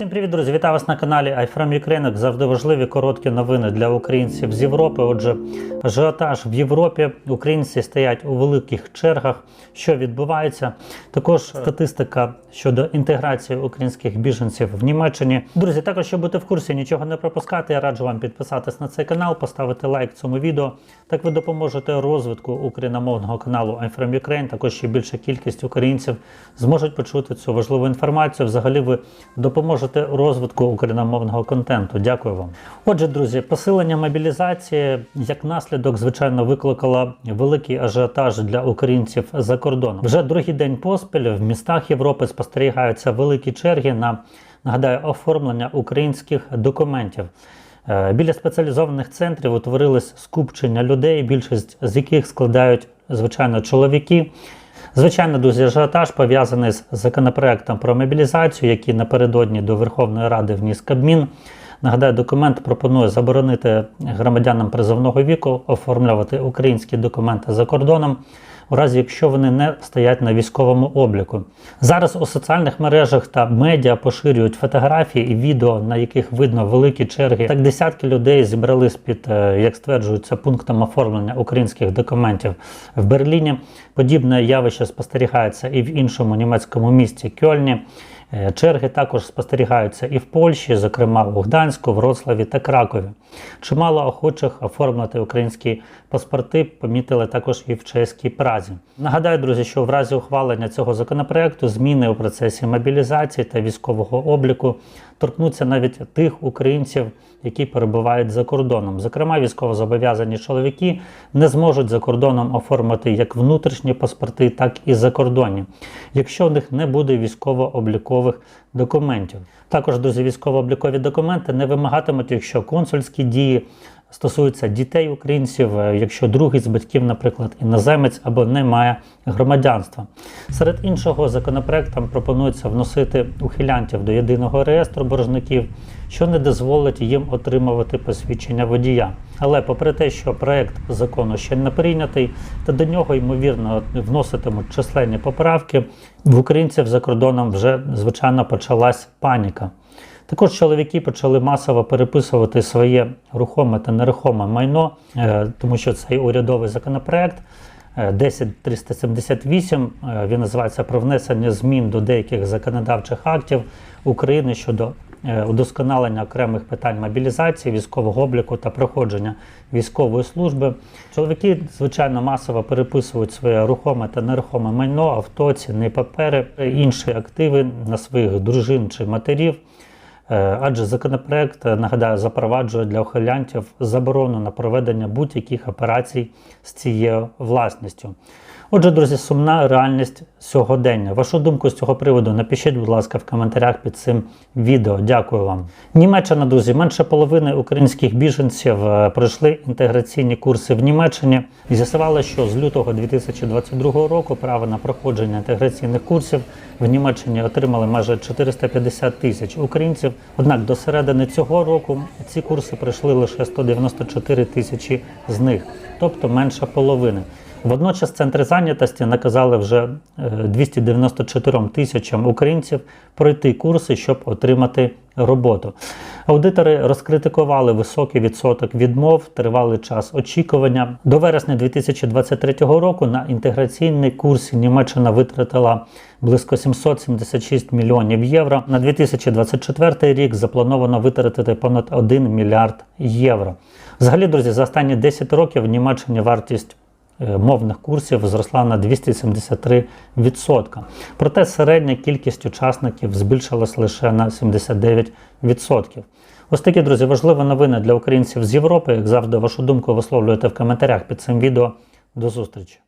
Всім привіт, друзі! Вітаю вас на каналі iFrom Ukraine. Завжди важливі короткі новини для українців з Європи. Отже, ажіотаж в Європі. Українці стоять у великих чергах. Що відбувається? Також статистика щодо інтеграції українських біженців в Німеччині. Друзі, також щоб бути в курсі, нічого не пропускати. Я раджу вам підписатись на цей канал, поставити лайк цьому відео. Так ви допоможете розвитку україномовного каналу iFrom Ukraine. Також ще більша кількість українців зможуть почути цю важливу інформацію. Взагалі, ви допоможете розвитку україномовного контенту. Дякую вам. Отже, друзі, посилення мобілізації як наслідок, звичайно, викликало великий ажіотаж для українців за кордоном. Вже другий день поспіль в містах Європи спостерігаються великі черги на нагадаю оформлення українських документів. Е, Біля спеціалізованих центрів утворилось скупчення людей, більшість з яких складають звичайно чоловіки. Звичайно, друзі, ажіотаж пов'язаний з законопроектом про мобілізацію, який напередодні до Верховної Ради вніс Кабмін. Нагадаю, документ пропонує заборонити громадянам призовного віку оформлювати українські документи за кордоном, у разі якщо вони не стоять на військовому обліку. Зараз у соціальних мережах та медіа поширюють фотографії і відео, на яких видно великі черги. Так десятки людей зібрались під, е, як стверджується, пунктом оформлення українських документів в Берліні. Подібне явище спостерігається і в іншому німецькому місті Кьольні. Е, Черги також спостерігаються і в Польщі, зокрема у Гданську, Вроцлаві та Кракові. Чимало охочих оформити українські паспорти помітили також і в чеській Празі. Нагадаю, друзі, що в разі ухвалення цього законопроекту зміни у процесі мобілізації та військового обліку торкнуться навіть тих українців, які перебувають за кордоном. Зокрема, військовозобов'язані чоловіки не зможуть за кордоном оформити як внутрішні паспорти, так і закордонні, якщо в них не буде військово-облікових документів. Також, друзі, військово-облікові документи не вимагатимуть, якщо консульські дії стосуються дітей українців, е, якщо другий з батьків, наприклад, іноземець або не має громадянства. Серед іншого, законопроектом пропонується вносити ухилянтів до єдиного реєстру боржників, що не дозволить їм отримувати посвідчення водія. Але попри те, що проект закону ще не прийнятий, та до нього ймовірно вноситимуть численні поправки, в українців за кордоном вже звичайно почалась паніка. Також чоловіки почали масово переписувати своє рухоме та нерухоме майно, е, тому що цей урядовий законопроект е, 10378, е, він називається про внесення змін до деяких законодавчих актів України щодо е, удосконалення окремих питань мобілізації, військового обліку та проходження військової служби. Чоловіки, звичайно, масово переписують своє рухоме та нерухоме майно, авто, цінні папери, інші активи на своїх дружин чи матерів. Е, Адже законопроект, е, нагадаю, запроваджує для ухилянтів заборону на проведення будь-яких операцій з цією власністю. Отже, друзі, сумна реальність сьогодення. Вашу думку з цього приводу напишіть, будь ласка, в коментарях під цим відео. Дякую вам. Німеччина, друзі, менше половини українських біженців е, пройшли інтеграційні курси в Німеччині. З'ясували, що з лютого 2022 року право на проходження інтеграційних курсів в Німеччині отримали майже 450 тисяч українців. Однак до середини цього року ці курси пройшли лише 194 тисячі з них, тобто менше половини. Водночас центри зайнятості наказали вже е, 294 тисячам українців пройти курси, щоб отримати роботу. Аудитори розкритикували високий відсоток відмов, тривалий час очікування. До вересня 2023 року на інтеграційний курс Німеччина витратила близько 776 мільйонів євро. На 2024 рік заплановано витратити понад 1 мільярд євро. Взагалі, друзі, за останні 10 років в Німеччині вартість е, мовних курсів зросла на 273%. Проте середня кількість учасників збільшилась лише на 79%. Ось такі, друзі, важливі новини для українців з Європи. Як завжди, вашу думку висловлюєте в коментарях під цим відео. До зустрічі!